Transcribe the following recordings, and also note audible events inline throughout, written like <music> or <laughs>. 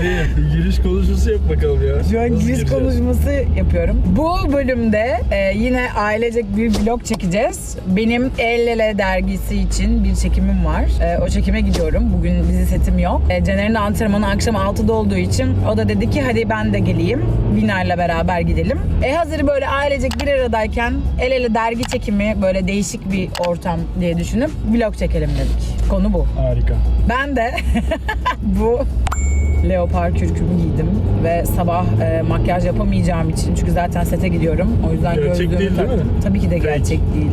Bebeğim giriş konuşması yap bakalım ya. Şu an Nasıl giriş gireceğiz? konuşması yapıyorum. Bu bölümde e, yine ailecek bir vlog çekeceğiz. Benim El Ele dergisi için bir çekimim var. E, o çekime gidiyorum. Bugün dizi setim yok. E, Caner'in antrenmanı akşam 6'da olduğu için o da dedi ki hadi ben de geleyim. Binar'la beraber gidelim. E hazır böyle ailecek bir aradayken El Ele dergi çekimi böyle değişik bir ortam diye düşünüp vlog çekelim dedik. Konu bu. Harika. Ben de <laughs> bu leopar kürkümü giydim ve sabah e, makyaj yapamayacağım için çünkü zaten sete gidiyorum. O yüzden Gerçek gözlüğümü değil, değil mi? Tabii ki de Fake. gerçek değil.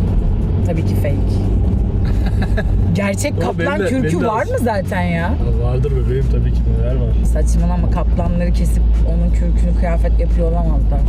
Tabii ki fake. <laughs> Gerçek kaplan de- kürkü de var mı zaten ya? Ya vardır bebeğim tabii ki neler var. Saçmalama kaplanları kesip onun kürkünü kıyafet yapıyor olamazlar.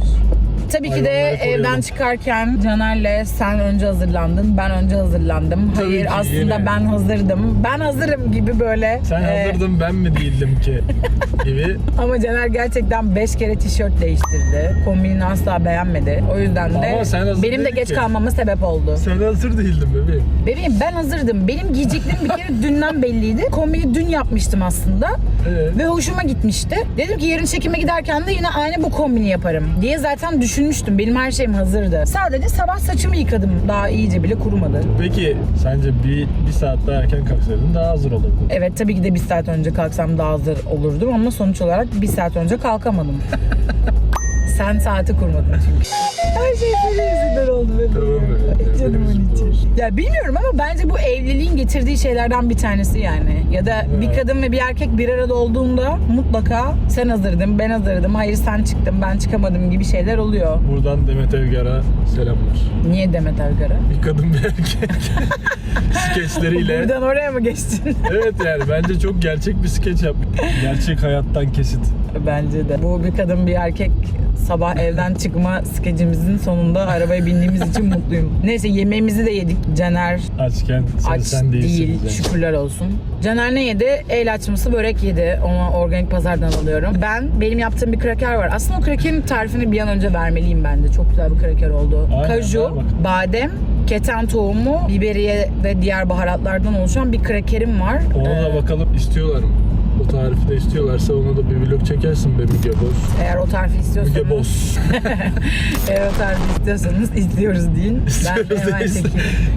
Tabii ki de Hayvanları evden çıkarken Caner'le sen önce hazırlandın, ben önce hazırlandım. Tabii Hayır ki, aslında yine. ben hazırdım. Ben hazırım gibi böyle. Sen e, hazırdın ben mi değildim ki <laughs> gibi. Ama Caner gerçekten 5 kere tişört değiştirdi. Kombinini asla beğenmedi. O yüzden de Ama sen hazır benim de geç ki. kalmama sebep oldu. Sen hazır değildin bebeğim. Bebeğim ben hazırdım. Benim giyeceklerim bir kere dünden belliydi. Kombini dün yapmıştım aslında. Evet. Ve hoşuma gitmişti. Dedim ki yarın çekime giderken de yine aynı bu kombini yaparım diye zaten düşünmüştüm. Benim her şeyim hazırdı. Sadece sabah saçımı yıkadım. Daha iyice bile kurumadı. Peki sence bir, bir saat daha erken kalksaydın daha hazır olurdun. Evet tabii ki de bir saat önce kalksam daha hazır olurdum ama sonuç olarak bir saat önce kalkamadım. <laughs> Sen saati kurmadın çünkü. Her şey senin yüzünden oldu benim. Tamam be. Ay, Canımın içi. Ya bilmiyorum ama bence bu evliliğin getirdiği şeylerden bir tanesi yani. Ya da bir kadın ve bir erkek bir arada olduğunda mutlaka sen hazırdın, ben hazırdım, hayır sen çıktın, ben çıkamadım gibi şeyler oluyor. Buradan Demet Evgar'a selamlar. Niye Demet Evgar'a? Bir kadın bir erkek <laughs> skeçleriyle. Buradan oraya mı geçtin? Evet yani bence çok gerçek bir skeç yapmış. Gerçek hayattan kesit. Bence de. Bu bir kadın bir erkek sabah evden çıkma skecimizin sonunda arabaya bindiğimiz için mutluyum. Neyse yemeğimizi de yedik. Caner Açken sen, aç sen değilsin. değil. Şükürler olsun. Caner ne yedi? El açması börek yedi. Onu organik pazardan alıyorum. Ben benim yaptığım bir kraker var. Aslında o krakerin tarifini bir an önce vermeliyim bence. Çok güzel bir kraker oldu. Aynen, ver Kaju, bakalım. badem, keten tohumu, biberiye ve diğer baharatlardan oluşan bir krakerim var. Ona Ee, da bakalım istiyorlar mı? Tarifi de istiyorlarsa ona da bir vlog çekersin be Müge Boz. eğer o tarifi istiyorsanız Müge Boz. <laughs> Eğer o tarifi istiyorsanız izliyoruz deyin. Ben de hemen çekeyim.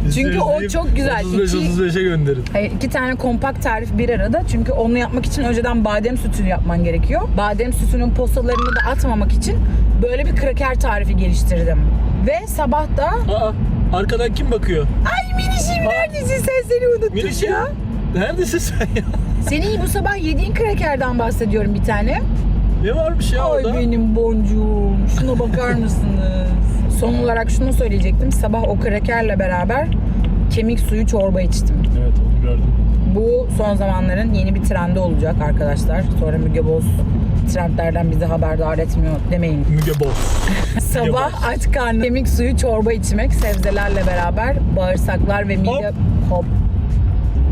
Çünkü istiyoruz o çok güzel. 35 İki, 35'e gönderin. hayır, iki tane kompakt tarif bir arada. Çünkü onu yapmak için önceden badem sütünü yapman gerekiyor. Badem sütünün posalarını da atmamak için böyle bir kraker tarifi geliştirdim. Ve sabah da Aa arkadan kim bakıyor? ay minişim neredesin sen seni unuttum Minişim. ya. Neredesin sen ya? Senin bu sabah yediğin krakerden bahsediyorum bir tane. Ne varmış ya Ay orada? benim boncuğum. Şuna bakar mısınız? Son olarak şunu söyleyecektim. Sabah o krakerle beraber kemik suyu çorba içtim. Evet onu gördüm. Bu son zamanların yeni bir trendi olacak arkadaşlar. Sonra Müge Boz trendlerden bizi haberdar etmiyor demeyin. Müge Boz. <laughs> Sabah aç karnı kemik suyu çorba içmek sebzelerle beraber bağırsaklar ve mide hop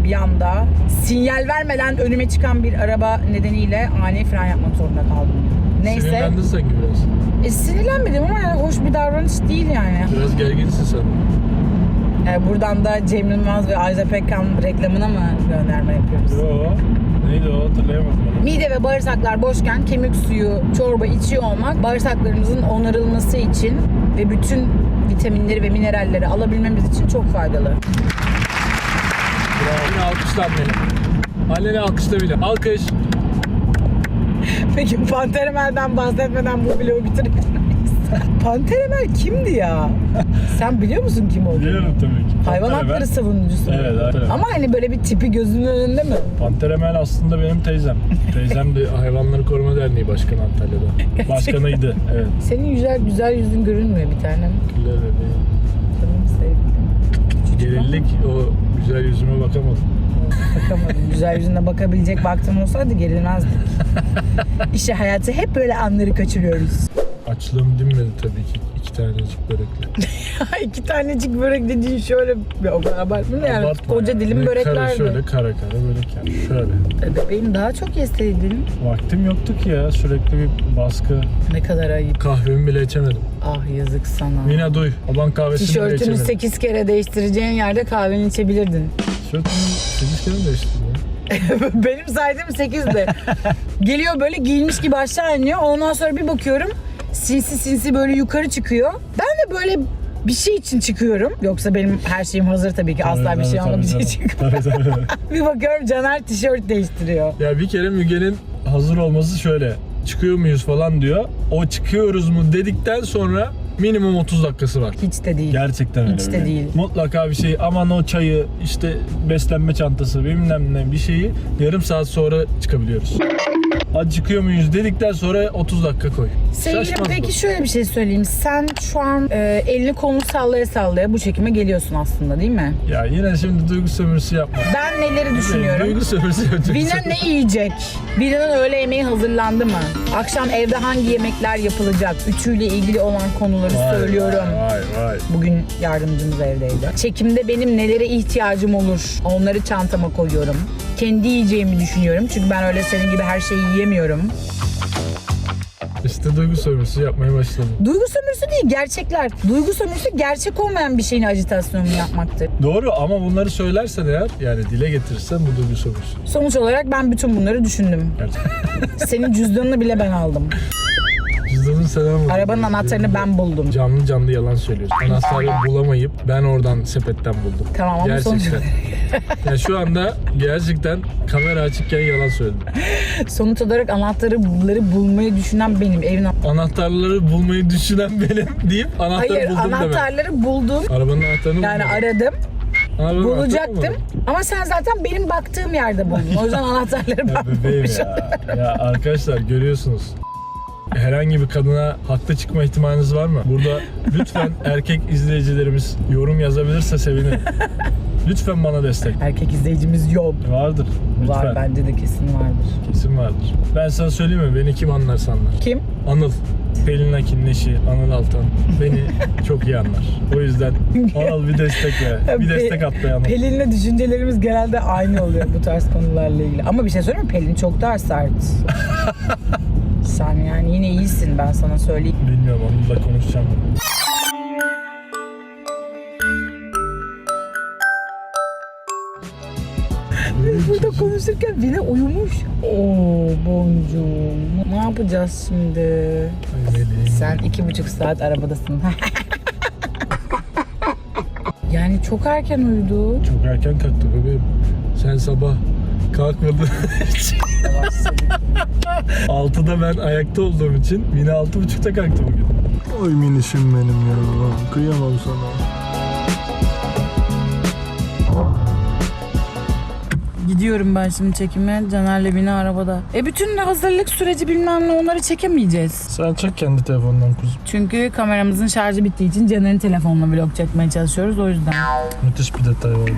bir anda sinyal vermeden önüme çıkan bir araba nedeniyle ani fren yapmak zorunda kaldım. Neyse. Sinirlendin sanki biraz. E, sinirlenmedim ama yani hoş bir davranış değil yani. Biraz gerginsin sen. E, buradan da Cem Yılmaz ve Ajda Pekkan reklamına mı gönderme yapıyoruz? Yo. Neydi o hatırlayamadım. Mide ve bağırsaklar boşken kemik suyu, çorba içiyor olmak bağırsaklarımızın onarılması için ve bütün vitaminleri ve mineralleri alabilmemiz için çok faydalı. Yine alkışla anneni. Anneni alkışla bile. Alkış. <laughs> Peki Panter Emel'den bahsetmeden bu vlogu bitirebilir miyiz? Panter Emel kimdi ya? <laughs> Sen biliyor musun kim olduğunu? Biliyorum tabii ki. Hayvan Panter hakları Emel- savunucusu. Evet, evet. Ama hani böyle bir tipi gözünün önünde mi? Panter Emel aslında benim teyzem. Teyzem de Hayvanları Koruma Derneği Başkanı Antalya'da. <laughs> Başkanıydı. Evet. Senin güzel güzel yüzün görünmüyor bir tanem. Güller bebeğim. Canım sevgilim. Gerillik o güzel yüzüme bakamadım. Bakamadım. Güzel yüzüne bakabilecek baktım olsaydı gerilmezdik. İşte hayatı hep böyle anları kaçırıyoruz. Açlığım dinmedi tabii ki. İki tanecik börekle. <laughs> İki tanecik börek dediğin şöyle bir o kadar abartma yani Abartma koca ya. dilim Ne böreklerdi. Şöyle kara kara börek yani. Şöyle. E, Bebeğim daha çok yeseydin. Vaktim yoktu ki ya. Sürekli bir baskı. Ne kadar ayıp. Kahvemi bile içemedim. Ah yazık sana. Mina duy. Baban kahvesini bile Tişörtünü içemedim. 8 kere değiştireceğin yerde kahveni içebilirdin. Tişörtümü 8 kere mi değiştirdim ya? <laughs> Benim saydığım 8'di. <laughs> Geliyor böyle giyinmiş gibi aşağı iniyor. Ondan sonra bir bakıyorum sinsi sinsi böyle yukarı çıkıyor. Ben de böyle bir şey için çıkıyorum. Yoksa benim her şeyim hazır tabii ki. Asla bir şey Tabii, tabii, tabii. Tabii, tabii. <laughs> bir bakıyorum Caner tişört değiştiriyor. Ya bir kere Müge'nin hazır olması şöyle. Çıkıyor muyuz falan diyor. O çıkıyoruz mu dedikten sonra minimum 30 dakikası var. Hiç de değil. Gerçekten öyle. Hiç de Müge. değil. Mutlaka bir şey aman o çayı işte beslenme çantası bilmem ne bir şeyi yarım saat sonra çıkabiliyoruz. Hadi çıkıyor muyuz dedikten sonra 30 dakika koy. Sevgilim Şaşmaz peki bu. şöyle bir şey söyleyeyim. Sen şu an e, elini kolunu sallaya sallaya bu çekime geliyorsun aslında değil mi? Ya yine şimdi duygu sömürüsü yapma. Ben neleri düşünüyorum? Duygu sömürüsü yapma. Vina ne yiyecek? Vina'nın öğle yemeği hazırlandı mı? Akşam evde hangi yemekler yapılacak? Üçüyle ilgili olan konuları Vay, söylüyorum. Vay vay. Bugün yardımcımız evdeydi. Çekimde benim nelere ihtiyacım olur? Onları çantama koyuyorum. Kendi yiyeceğimi düşünüyorum. Çünkü ben öyle senin gibi her şeyi yiyemiyorum. İşte duygu sömürüsü yapmaya başladım. Duygu sömürüsü değil, gerçekler. Duygu sömürüsü gerçek olmayan bir şeyin agitasyonunu yapmaktır. Doğru ama bunları söylersen eğer yani dile getirirsen bu duygu sömürüsü. Sonuç olarak ben bütün bunları düşündüm. Gerçekten. Senin cüzdanını bile ben aldım. Sen almadın. Arabanın anahtarını ben buldum. Canlı canlı yalan söylüyorsun. Anahtarı bulamayıp ben oradan sepetten buldum. Tamam ama sonuç, Gerçekten. <laughs> yani şu anda gerçekten kamera açıkken yalan söyledim. sonuç olarak anahtarları bulmayı düşünen benim. Evin Anahtarları bulmayı düşünen benim deyip anahtarı Hayır buldum demek. anahtarları buldum. Arabanın anahtarını Yani aradım. Arabanın Bulacaktım. bulmadım. Ama sen zaten benim baktığım yerde buldun. O yüzden <laughs> anahtarları Ya ben bebeğim bulmuşum. ya. Ya arkadaşlar görüyorsunuz. Herhangi bir kadına haklı çıkma ihtimaliniz var mı? Burada lütfen <laughs> erkek izleyicilerimiz yorum yazabilirse sevinirim. Lütfen bana destek. Erkek izleyicimiz yok. Vardır. Lütfen. Var bence de kesin vardır. Kesin vardır. Ben sana söyleyeyim mi? Beni kim anlar sanlar? Kim? Anıl. Pelin Akin, Neşi, Anıl Altan. Beni <laughs> çok iyi anlar. O yüzden Anıl bir destek ver. <laughs> Bir Pe- destek at be Anıl. Pelin'le düşüncelerimiz genelde aynı oluyor bu tarz konularla ilgili. Ama bir şey söyleyeyim mi? Pelin çok daha sert. Sen yani yine iyisin ben sana söyleyeyim. Bilmiyorum Anıl'la konuşacağım. Burada konuşurken bile uyumuş. Oo boncuğum. Ne yapacağız şimdi? Sen iki buçuk saat arabadasın. <laughs> yani çok erken uyudu. Çok erken kalktı bebeğim. Sen sabah Yavaş söyledim. 6'da ben ayakta olduğum için yine 6.30'da kalktı bugün. Oy minişim benim ya. Kıyamam sana. Gidiyorum ben şimdi çekime. Caner'le beni arabada. E bütün hazırlık süreci bilmem ne onları çekemeyeceğiz. Sen çek kendi telefonundan kuzum. Çünkü kameramızın şarjı bittiği için Caner'in telefonla vlog çekmeye çalışıyoruz o yüzden. Müthiş bir detay oldu.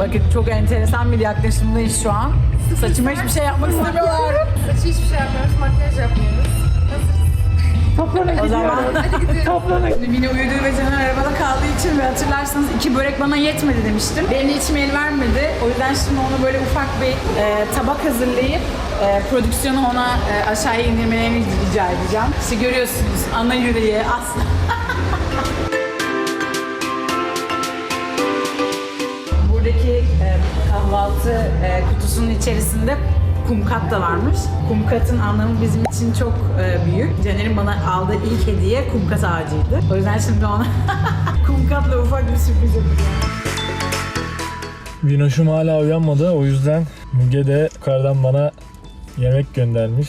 Bakın çok enteresan bir yaklaşımdayız şu an. Saçıma hiçbir şey yapmak istemiyorlar. Saçı hiçbir şey yapmıyoruz, makyaj yapmıyoruz. O zaman toplanın. Mine uyuduğu ve Caner arabada kaldığı için ve hatırlarsanız iki börek bana yetmedi demiştim. Benim içime el vermedi. O yüzden şimdi ona böyle ufak bir e, tabak hazırlayıp e, prodüksiyonu ona e, aşağıya indirmelerini rica edeceğim. İşte görüyorsunuz ana yüreği asla. <laughs> kahvaltı e, kutusunun içerisinde kumkat da varmış. Kumkatın anlamı bizim için çok e, büyük. Caner'in bana aldığı ilk hediye kumkat ağacıydı. O yüzden şimdi ona <laughs> kumkatla ufak bir sürpriz yapacağım. Vinoş'um hala uyanmadı. O yüzden Müge de yukarıdan bana yemek göndermiş.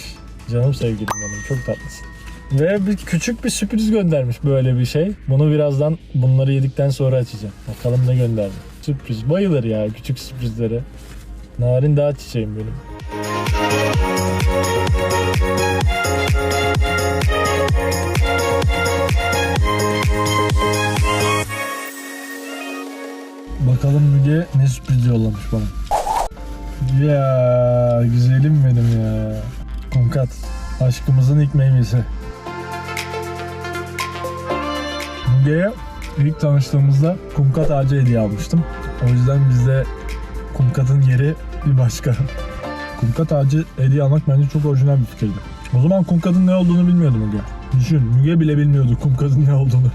Canım sevgilim benim. Çok tatlısın. Ve bir küçük bir sürpriz göndermiş böyle bir şey. Bunu birazdan bunları yedikten sonra açacağım. Bakalım ne gönderdi. Sürpriz. Bayılır ya küçük sürprizlere. Narin dağ çiçeğim benim. Bakalım Müge ne sürpriz yollamış bana. Ya güzelim benim ya. Kumkat. Aşkımızın ilk meyvesi. Müge'ye ilk tanıştığımızda kumkat ağacı hediye almıştım. O yüzden bizde kumkatın yeri bir başka. Kumkat ağacı hediye almak bence çok orijinal bir fikirdi. O zaman kumkatın ne olduğunu bilmiyordu Müge. Düşün Müge bile bilmiyordu kumkatın ne olduğunu.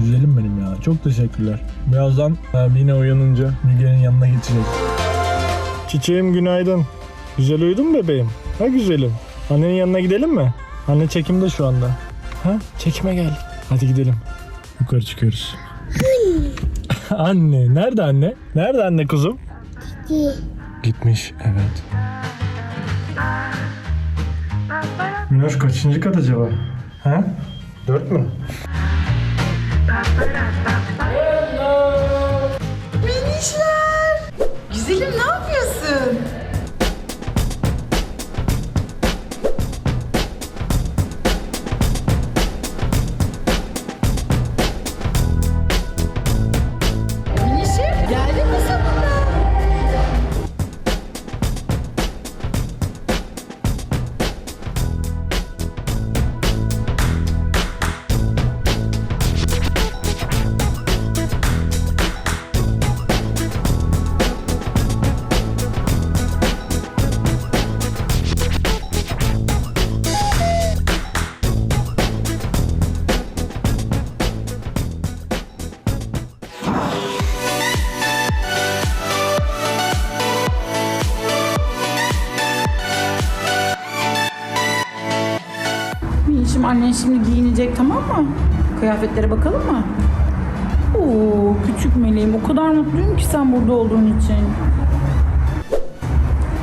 Güzelim benim ya. Çok teşekkürler. Birazdan abi yine uyanınca Müge'nin yanına geçeceğiz. Çiçeğim günaydın. Güzel uyudun mu bebeğim? Ha güzelim. Annenin yanına gidelim mi? Anne çekimde şu anda. Ha çekime gel. Hadi gidelim. Yukarı çıkıyoruz. <laughs> anne. Nerede anne? Nerede anne kuzum? Gitmiş evet. Minoş kaçıncı kat acaba? Ha? Dört mü? Şimdi giyinecek tamam mı? Kıyafetlere bakalım mı? Oo küçük meleğim o kadar mutluyum ki sen burada olduğun için.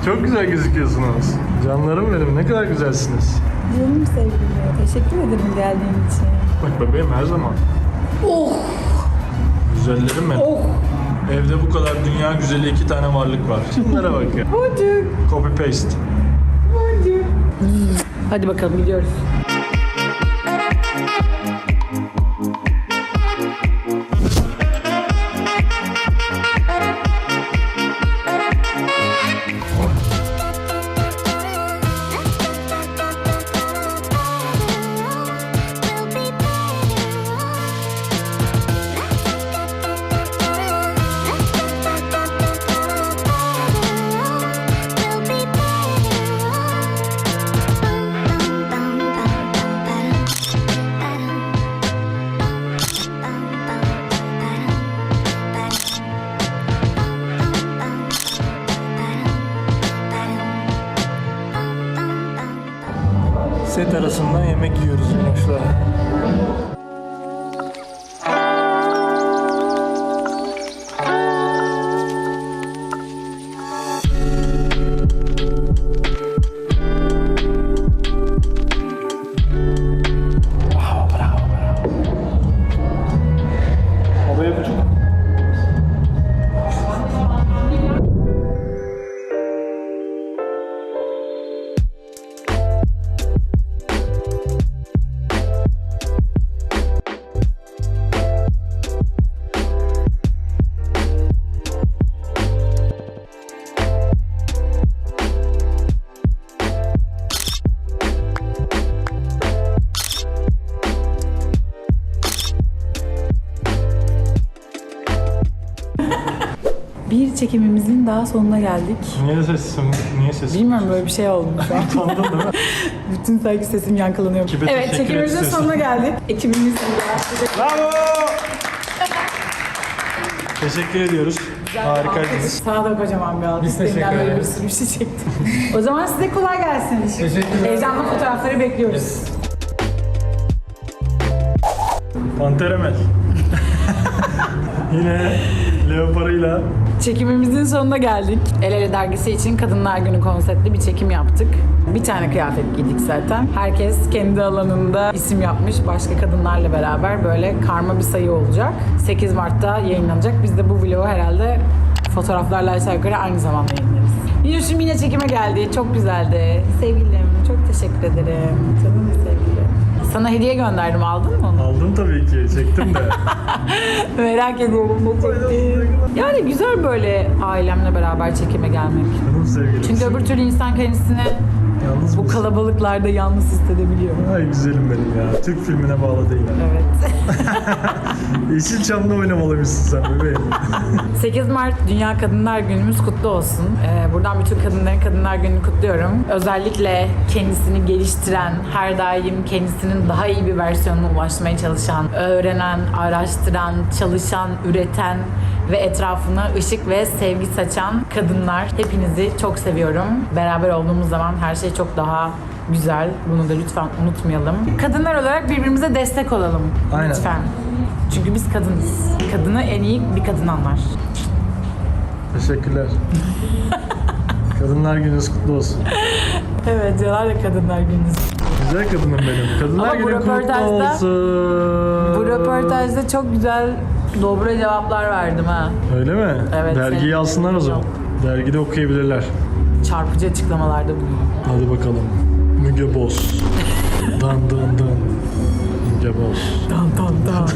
Çok güzel gözüküyorsunuz. Canlarım benim ne kadar güzelsiniz. Canım sevgilim. Teşekkür ederim geldiğin için. Bak bebeğim her zaman. Oh Güzellerim benim. oh. Evde bu kadar dünya güzeli iki tane varlık var. Şunlara bak ya. Hadi. Copy paste. Hadi. Hadi bakalım gidiyoruz. Yiyoruz Minoş'la. Çekimimizin daha sonuna geldik. Niye sessiz? Niye sessiz? Bilmiyorum böyle bir şey oldu <laughs> şu an. Utandın değil mi? Bütün sanki sesim yankılanıyor. Ekibe Evet teşekkür çekimimizin ederiz. sonuna geldik. Ekibimiz Bravo! Teşekkür ediyoruz. Harikaydınız. Sana da kocaman bir alkış. Biz teşekkür Senden böyle bir ederiz. sürü bir şey çektim. <laughs> o zaman size kolay gelsin. Teşekkürler. Heyecanlı fotoğrafları bekliyoruz. Panter Emel. <laughs> Yine leoparıyla Çekimimizin sonuna geldik. El Ele dergisi için Kadınlar Günü konseptli bir çekim yaptık. Bir tane kıyafet giydik zaten. Herkes kendi alanında isim yapmış. Başka kadınlarla beraber böyle karma bir sayı olacak. 8 Mart'ta yayınlanacak. Biz de bu vlogu herhalde fotoğraflarla aşağı yukarı aynı zamanda yayınlarız. Yunus'um yine çekime geldi. Çok güzeldi. Sevgilim çok teşekkür ederim. Canım sevgilim. Sana hediye gönderdim. Aldın mı onu? aldım tabii ki. Çektim de. <laughs> Merak ediyorum ne çektin. Yani güzel böyle ailemle beraber çekime gelmek. Canım sevgilim. Çünkü öbür türlü insan kendisini Yalnız Bu mısın? kalabalıklarda yalnız hissedebiliyorum. Ay güzelim benim ya. Türk filmine bağlı değil. ha. Evet. <laughs> Yeşilçam'da oynamalıymışsın sen bebeğim. 8 Mart Dünya Kadınlar Günümüz kutlu olsun. Ee, buradan bütün kadınların Kadınlar Günü'nü kutluyorum. Özellikle kendisini geliştiren, her daim kendisinin daha iyi bir versiyonuna ulaşmaya çalışan, öğrenen, araştıran, çalışan, üreten ve etrafına ışık ve sevgi saçan kadınlar. Hepinizi çok seviyorum. Beraber olduğumuz zaman her şey çok daha güzel. Bunu da lütfen unutmayalım. Kadınlar olarak birbirimize destek olalım. Aynen. Lütfen. Çünkü biz kadınız. Kadını en iyi bir kadın anlar. Teşekkürler. <laughs> Kadınlar gününüz kutlu olsun. Evet diyorlar ya kadınlar gününüz. Güzel kadınım benim. Kadınlar Ama bu günün kutlu röportajda- olsun. Bu röportajda çok güzel dobra cevaplar verdim ha. Öyle mi? Evet, Dergiyi senin alsınlar o zaman. Dergide okuyabilirler. Çarpıcı açıklamalarda bulundum. Hadi bakalım. Müge Boz. Dan dan dan. Müge Boz. Dan dan dan.